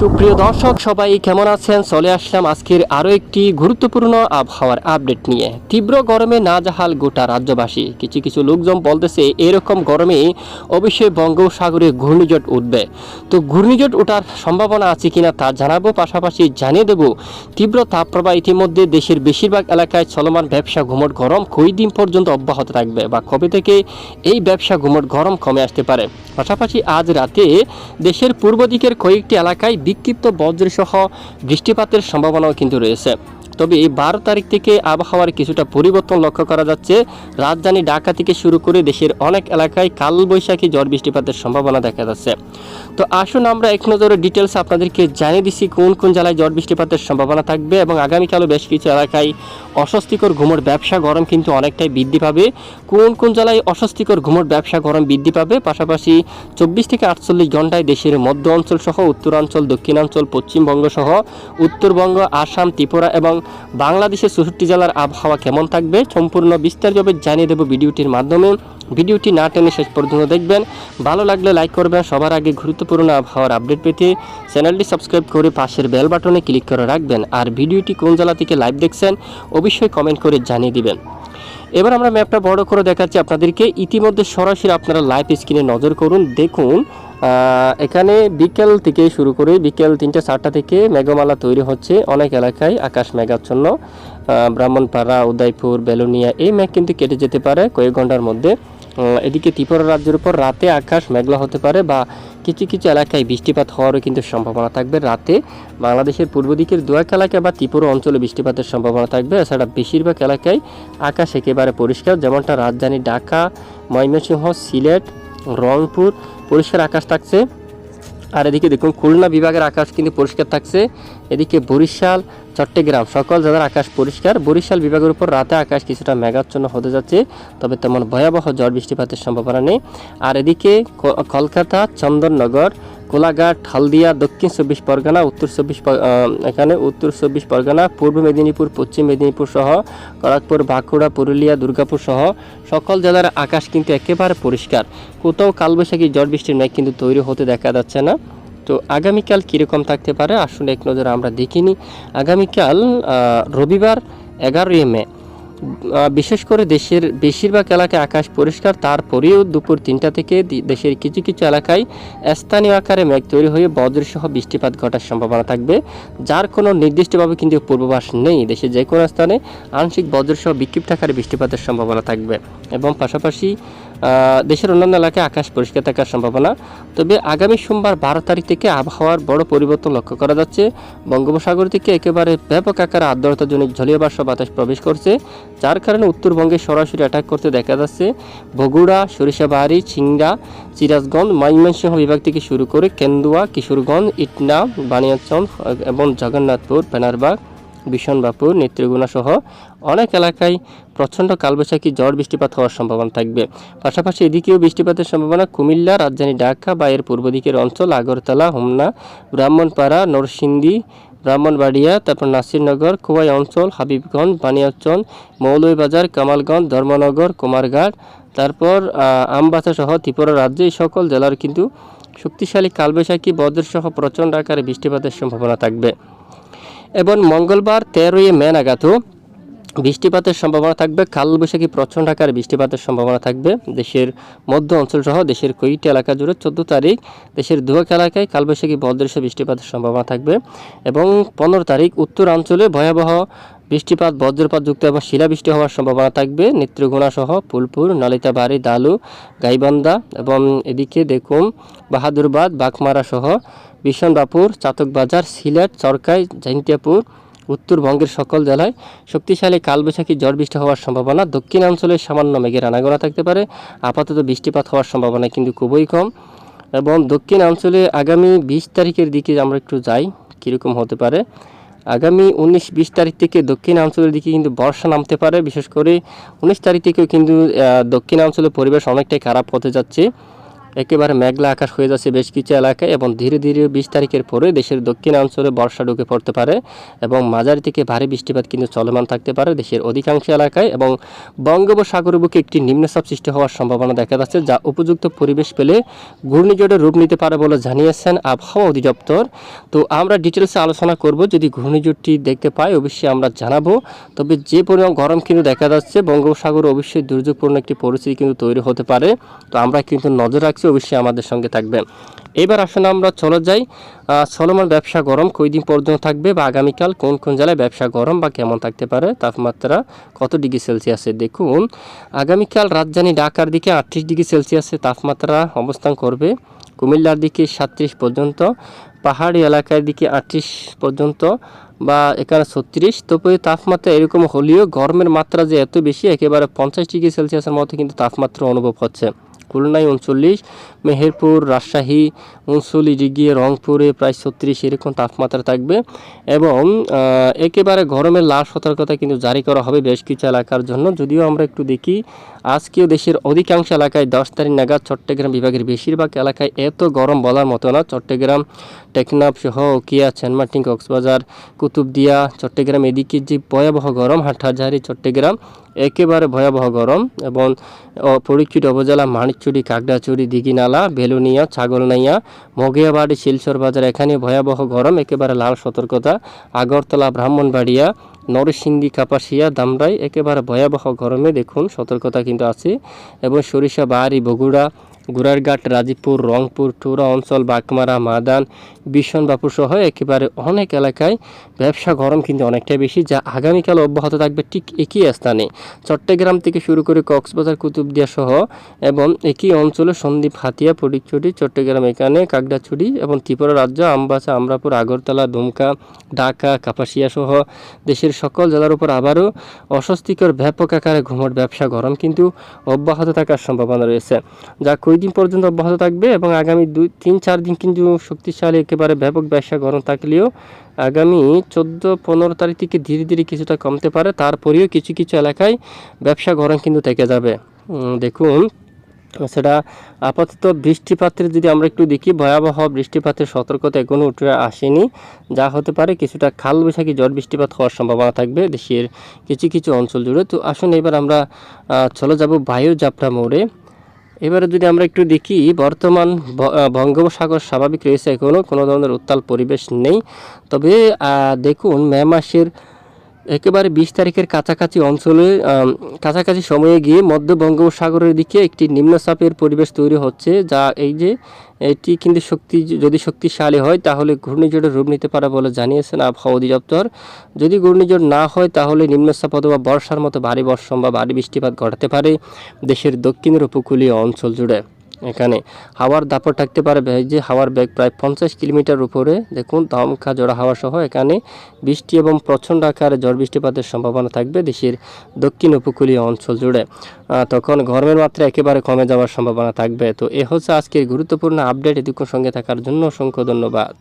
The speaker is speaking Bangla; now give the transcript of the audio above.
সুপ্রিয় দর্শক, সবাই কেমন আছেন? চলে আসলাম আজকের আরও একটি গুরুত্বপূর্ণ আবহাওয়ার আপডেট নিয়ে। তীব্র গরমে নাজাহাল গোটা রাজ্যবাসী। কিছু কিছু লোকজন বলতেছে, এরকম গরমে অবশ্যই বঙ্গোপসাগরে ঘূর্ণিঝড় উঠবে। তো ঘূর্ণিঝড় ওঠার সম্ভাবনা আছে কিনা তা জানাব, পাশাপাশি জানিয়ে দেব, তীব্র তাপপ্রবাহ ইতিমধ্যে দেশের বেশিরভাগ এলাকায় চলমান ব্যবসা ঘুমট গরম কই দিন পর্যন্ত অব্যাহত থাকবে বা কবে থেকে এই ব্যবসা ঘুমট গরম কমে আসতে পারে? পাশাপাশি আজ রাতে দেশের পূর্ব দিকের কয়েকটি এলাকায় বিক্ষিপ্ত বজ্রসহ বৃষ্টিপাতের সম্ভাবনাও কিন্তু রয়েছে। তবে এই বারো তারিখ থেকে আবহাওয়ার কিছুটা পরিবর্তন লক্ষ্য করা যাচ্ছে। রাজধানী ঢাকা থেকে শুরু করে দেশের অনেক এলাকায় কালবৈশাখী ঝড় বৃষ্টিপাতের সম্ভাবনা দেখা যাচ্ছে। তো আসুন আমরা এক নজরে ডিটেলস আপনাদেরকে জানিয়ে দিচ্ছি, কোন কোন জেলায় ঝড় বৃষ্টিপাতের সম্ভাবনা থাকবে এবং আগামীকালও বেশ কিছু এলাকায় অস্বস্তিকর ঘুমোর ব্যবসা গরম কিন্তু অনেকটাই বৃদ্ধি পাবে। কোন কোন জেলায় অস্বস্তিকর ঘুমোর ব্যবসা গরম বৃদ্ধি পাবে? পাশাপাশি চব্বিশ থেকে আটচল্লিশ ঘন্টায় দেশের মধ্য অঞ্চল সহ উত্তরাঞ্চল, দক্ষিণাঞ্চল, পশ্চিমবঙ্গ সহ উত্তরবঙ্গ, আসাম, ত্রিপুরা এবং বাংলাদেশের চৌষট্টি জেলার আবহাওয়া কেমন থাকবে? সম্পূর্ণ বিস্তারিতভাবে জানিয়ে দেব ভিডিওটির মাধ্যমে। ভিডিওটি না টেনে শেষ পর্যন্ত দেখবেন। ভালো লাগলে লাইক করবেন। সবার আগে গুরুত্বপূর্ণ আবহাওয়ার আপডেট পেতে চ্যানেলটি সাবস্ক্রাইব করে পাশের বেল বাটনে ক্লিক করে রাখবেন। আর ভিডিওটি কোন জেলা থেকে লাইভ দেখছেন, অবশ্যই কমেন্ট করে জানিয়ে দিবেন। এবার আমরা ম্যাপটা বড় করে দেখাচ্ছি আপনাদেরকে। ইতিমধ্যে সরাসরি আপনারা লাইভ স্ক্রিনে নজর করুন। দেখুন এখানে বিকেল থেকে শুরু করে বিকেল তিনটে চারটা থেকে মেঘমালা তৈরি হচ্ছে। অনেক এলাকায় আকাশ মেঘাচ্ছন্ন। ব্রাহ্মণপাড়া, উদয়পুর, বেলুনিয়া এই মেঘ কিন্তু কেটে যেতে পারে। কয়েক ঘণ্টার মধ্যে এদিকে ত্রিপুরা রাজ্যের উপর রাতে আকাশ মেঘলা হতে পারে বা কিছু কিছু এলাকায় বৃষ্টিপাত হওয়ারও কিন্তু সম্ভাবনা থাকবে। রাতে বাংলাদেশের পূর্ব দিকের দু এক এলাকায় বা ত্রিপুরা অঞ্চলে বৃষ্টিপাতের সম্ভাবনা থাকবে। এছাড়া বেশিরভাগ এলাকায় আকাশ একেবারে পরিষ্কার, যেমনটা রাজধানী ঢাকা, ময়মনসিংহ, সিলেট, রংপুর, পরিষ্কার আকাশ থাকছে। আর এদিকে দেখুন, খুলনা বিভাগের আকাশ কিন্তু পরিষ্কার থাকছে। এদিকে বরিশাল, চট্টগ্রাম, সকল জেলার আকাশ পরিষ্কার। বরিশাল বিভাগের উপর রাতে আকাশ কিছুটা মেঘাচ্ছন্ন হতে যাচ্ছে, তবে তেমন ভয়াবহ ঝড় বৃষ্টিপাতের সম্ভাবনা নেই। আর এদিকে কলকাতা, চন্দননগর কোলাঘাট হালদিয়া, দক্ষিণ চব্বিশ পরগনা, উত্তর চব্বিশ এখানে উত্তর চব্বিশ পরগনা, পূর্ব মেদিনীপুর, পশ্চিম মেদিনীপুর সহ খড়গপুর বাঁকুড়া, পুরুলিয়া, দুর্গাপুর সহ সকল জেলার আকাশ কিন্তু একেবারে পরিষ্কার। কোথাও কালবৈশাখী ঝড় বৃষ্টির মেঘ কিন্তু তৈরি হতে দেখা যাচ্ছে না। তো আগামীকাল কীরকম থাকতে পারে? আসলে এক নজরে আমরা দেখিনি আগামীকাল রবিবার, এগারোই মে বিশেষ করে দেশের বেশিরভাগ এলাকায় আকাশ পরিষ্কার, তারপরেও দুপুর তিনটা থেকে দেশের কিছু কিছু এলাকায় স্থানীয় আকারে মেঘ তৈরি হয়ে বজ্রসহ বৃষ্টিপাত ঘটার সম্ভাবনা থাকবে, যার কোনো নির্দিষ্টভাবে কিন্তু পূর্বাভাস নেই। দেশের যে কোনো স্থানে আংশিক বজ্রসহ বিক্ষিপ্ত আকারে বৃষ্টিপাতের সম্ভাবনা থাকবে। এবং পাশাপাশি দেশের অন্যান্য এলাকায় আকাশ পরিষ্কার থাকার সম্ভাবনা। তবে আগামী সোমবার বারো তারিখ থেকে আবহাওয়ার বড় পরিবর্তন লক্ষ্য করা যাচ্ছে। বঙ্গোপসাগর থেকে একেবারে ব্যাপক আকারে আর্দ্রতাজনিত জলীয় বাষ্প বাতাস প্রবেশ করছে, যার কারণে উত্তরবঙ্গে সরাসরি অ্যাটাক করতে দেখা যাচ্ছে। বগুড়া, সরিষাবাড়ি চিংড়া সিরাজগঞ্জ, ময়মনসিংহ বিভাগ থেকে শুরু করে কেন্দুয়া, কিশোরগঞ্জ, ইটনা বানিয়াচন্দ এবং জগন্নাথপুর পেনারবাগ বিশনবাপুর নেত্রীগুনা সহ অনেক এলাকায় প্রচণ্ড কালবৈশাখী ঝড় বৃষ্টিপাত হওয়ার সম্ভাবনা থাকবে। পাশাপাশি এদিকেও বৃষ্টিপাতের সম্ভাবনা কুমিল্লা, রাজধানী ঢাকা বা এর পূর্ব দিকের অঞ্চল আগরতলা, হোমনা, ব্রাহ্মণপাড়া, নরসিংদী, ব্রাহ্মণবাড়িয়া, তারপর নাসিরনগর, খোয়াই অঞ্চল, হাবিবগঞ্জ বানিয়াচন মৌলভীবাজার, কামালগঞ্জ, ধর্মনগর, কুমারঘাট, তারপর আমবাসা সহ ত্রিপুরা রাজ্যে সকল জেলার কিন্তু শক্তিশালী কালবৈশাখী, বজ্রসহ প্রচণ্ড আকারে বৃষ্টিপাতের সম্ভাবনা থাকবে। এবং মঙ্গলবার তেরোই মে নাগাদও বৃষ্টিপাতের সম্ভাবনা থাকবে। কালবৈশাখী প্রচণ্ড আকারে বৃষ্টিপাতের সম্ভাবনা থাকবে। দেশের মধ্য অঞ্চল সহ দেশের কয়েকটি এলাকা জুড়ে চোদ্দ তারিখ দেশের দুয়াক এলাকায় কালবৈশাখী বজ্রসহ বৃষ্টিপাতের সম্ভাবনা থাকবে এবং পনেরো তারিখ উত্তরাঞ্চলে ভয়াবহ বৃষ্টিপাত, বজ্রপাত যুক্ত এবং শিলাবৃষ্টি হওয়ার সম্ভাবনা থাকবে। সহ ফুলপুর, নালিতাবাড়ি, দালু, গাইবান্ধা এবং এদিকে দেখুন বাহাদুরবাদ বাঘমারা সহ বিশনবাপুর চাতকবাজার সিলেট, চরকাই জৈন্তিয়াপুর উত্তরবঙ্গের সকল জেলায় শক্তিশালী কালবৈশাখী ঝড় বৃষ্টি হওয়ার সম্ভাবনা। দক্ষিণাঞ্চলে সামান্য মেঘের আনাগোনা থাকতে পারে। আপাতত বৃষ্টিপাত হওয়ার সম্ভাবনা কিন্তু খুবই কম। এবং দক্ষিণাঞ্চলে আগামী বিশ তারিখের দিকে আমরা একটু যাই, কীরকম হতে পারে। আগামী উনিশ, বিশ তারিখ থেকে দক্ষিণাঞ্চলের দিকে কিন্তু বর্ষা নামতে পারে। বিশেষ করে উনিশ তারিখ থেকেও কিন্তু দক্ষিণাঞ্চলের পরিবেশ অনেকটাই খারাপ হতে যাচ্ছে। একেবারে মেঘলা আকাশ হয়ে যাচ্ছে বেশ কিছু এলাকায় এবং ধীরে ধীরে বিশ তারিখের পরে দেশের দক্ষিণাঞ্চলে বর্ষা ঢুকে পড়তে পারে এবং মাঝারি থেকে ভারী বৃষ্টিপাত কিন্তু চলমান থাকতে পারে দেশের অধিকাংশ এলাকায় এবং বঙ্গোপসাগরের বুকে একটি নিম্নচাপ সৃষ্টি হওয়ার সম্ভাবনা দেখা যাচ্ছে, যা উপযুক্ত পরিবেশ পেলে ঘূর্ণিঝড়ের রূপ নিতে পারে বলে জানিয়েছেন আবহাওয়া অধিদপ্তর। তো আমরা ডিটেলসে আলোচনা করব, যদি ঘূর্ণিঝড়টি দেখতে পাই অবশ্যই আমরা জানাব। তবে যে পরিমাণ গরম কিন্তু দেখা যাচ্ছে, বঙ্গোপসাগর অবশ্যই দুর্যোগপূর্ণ একটি পরিস্থিতি কিন্তু তৈরি হতে পারে। তো আমরা কিন্তু নজর রাখছি অবশ্যই আমাদের সঙ্গে থাকবে এবার আসলে আমরা চলে যাই। চলমান ব্যবসা গরম কয়দিন পর্যন্ত থাকবে বা আগামীকাল কোন কোন জেলায় ব্যবসা গরম বা কেমন থাকতে পারে? তাপমাত্রা কত ডিগ্রি সেলসিয়াসে দেখুন, আগামীকাল রাজধানী ঢাকার দিকে আটত্রিশ ডিগ্রি সেলসিয়াসে তাপমাত্রা অবস্থান করবে। কুমিল্লার দিকে সাতত্রিশ পর্যন্ত, পাহাড়ি এলাকার দিকে আটত্রিশ পর্যন্ত বা এখানে ছত্রিশ। তবে তাপমাত্রা এরকম হলেও গরমের মাত্রা যে এত বেশি, একেবারে পঞ্চাশ ডিগ্রি সেলসিয়াসের মতো কিন্তু তাপমাত্রা অনুভব হচ্ছে। খুলনায় উনচল্লিশ, মেহেরপুর, রাজশাহী উনচল্লিশ ডিগ্রি, রংপুরে প্রায় ছত্রিশ, এরকম তাপমাত্রা থাকবে। এবং একেবারে গরমের লাল সতর্কতা কিন্তু জারি করা হবে বেশ কিছু এলাকার জন্য। যদিও আমরা একটু দেখি আজকেও দেশের অধিকাংশ এলাকায় দশ তারিখ নাগাদ চট্টগ্রাম বিভাগের বেশিরভাগ এলাকায় এত গরম বলার মতো না। চট্টগ্রাম টেকনাফ সহ কিয়া সেন্টমার্টিন কক্সবাজার কুতুবদিয়া চট্টগ্রাম এদিকে যে ভয়াবহ গরম হাটহাজারি চট্টগ্রাম একেবারে ভয়াবহ গরম এবং ও, ফরিদকুটি উপজেলা মানিকচুরি কাকড়াচুরি দিঘিনালা বেলুনিয়া ছাগলনাইয়া মগিয়াবাড়ি শিলচর বাজার এখানে ভয়াবহ গরম একেবারে লাল সতর্কতা। আগরতলা ব্রাহ্মণবাড়িয়া নরসিংদী কাপাসিয়া দামরাই একেবারে ভয়াবহ গরমে দেখুন সতর্কতা কিন্তু আছে। এবং সরিষা বাহারি বগুড়া গুড়ারঘাট রাজীবপুর, রংপুর, টুরা অঞ্চল, বাগমারা, মাদান বিশনবাপুর সহ একেবারে অনেক এলাকায় ব্যবসা গরম কিন্তু অনেকটাই বেশি, যা আগামীকাল অব্যাহত থাকবে ঠিক একই স্থানে। চট্টগ্রাম থেকে শুরু করে কক্সবাজার, কুতুবদিয়া সহ এবং একই অঞ্চলে সন্দ্বীপ, হাতিয়া, ফটিকছড়ি, চট্টগ্রাম এখানে, কাকড়াছড়ি এবং ত্রিপুরা রাজ্য, আমবাসা, আমরাপুর, আগরতলা, দুমকা, ঢাকা, কাপাসিয়া সহ দেশের সকল জেলার উপর আবারও অস্বস্তিকর ব্যাপক আকারে ঘুমট ব্যবসা গরম কিন্তু অব্যাহত থাকার সম্ভাবনা রয়েছে। যা কয়দিন পর্যন্ত অব্যাহত থাকবে এবং আগামী দুই, তিন, চার দিন কিন্তু শক্তিশালী, একেবারে ব্যাপক ব্যবসা গরম থাকলেও আগামী চোদ্দ, পনেরো তারিখ থেকে ধীরে ধীরে কিছুটা কমতে পারে। তারপরেও কিছু কিছু এলাকায় ব্যবসা গরম কিন্তু থেকে যাবে। দেখুন, সেটা আপাতত বৃষ্টিপাতের যদি আমরা একটু দেখি, ভয়াবহ বৃষ্টিপাতের সতর্কতা এখনও উঠে আসেনি। যা হতে পারে কিছুটা খাল বৈশাখী ঝড় বৃষ্টিপাত হওয়ার সম্ভাবনা থাকবে দেশের কিছু কিছু অঞ্চল জুড়ে। তো আসুন এবার আমরা চলে যাব বায়ু যাত্রা মোড়ে। এবারে যদি আমরা একটু দেখি, বর্তমান বঙ্গোপসাগর স্বাভাবিক রয়েছে এখনও কোনো ধরনের উত্তাল পরিবেশ নেই। তবে দেখুন মে মাসের একেবারে বিশ তারিখের কাছাকাছি অঞ্চলে কাছাকাছি সময়ে গিয়ে মধ্য বঙ্গোপসাগরের দিকে একটি নিম্নচাপের পরিবেশ তৈরি হচ্ছে, যা এই যে এটি কিন্তু শক্তি, যদি শক্তিশালী হয় তাহলে ঘূর্ণিঝড়ের রূপ নিতে পারে বলে জানিয়েছেন আবহাওয়া অধিদপ্তর। যদি ঘূর্ণিঝড় না হয় তাহলে নিম্নচাপ অথবা বর্ষার মতো ভারী বর্ষণ বা ভারী বৃষ্টিপাত ঘটাতে পারে দেশের দক্ষিণের উপকূলীয় অঞ্চল জুড়ে। এখানে। হাওয়ার দাপট থাকতে পারে যে হাওয়ার বেগ প্রায় পঞ্চাশ কিলোমিটার উপরে। দেখুন দমকা জোড়া হাওয়া সহ এখানে বৃষ্টি এবং প্রচণ্ড আকারে ঝড় বৃষ্টিপাতের সম্ভাবনা থাকবে দেশের দক্ষিণ উপকূলীয় অঞ্চল জুড়ে। তখন গরমের মাত্রা একেবারে কমে যাওয়ার সম্ভাবনা থাকবে। তো এ হচ্ছে আজকের গুরুত্বপূর্ণ আপডেট। এটুকুর সঙ্গে থাকার জন্য অসংখ্য ধন্যবাদ।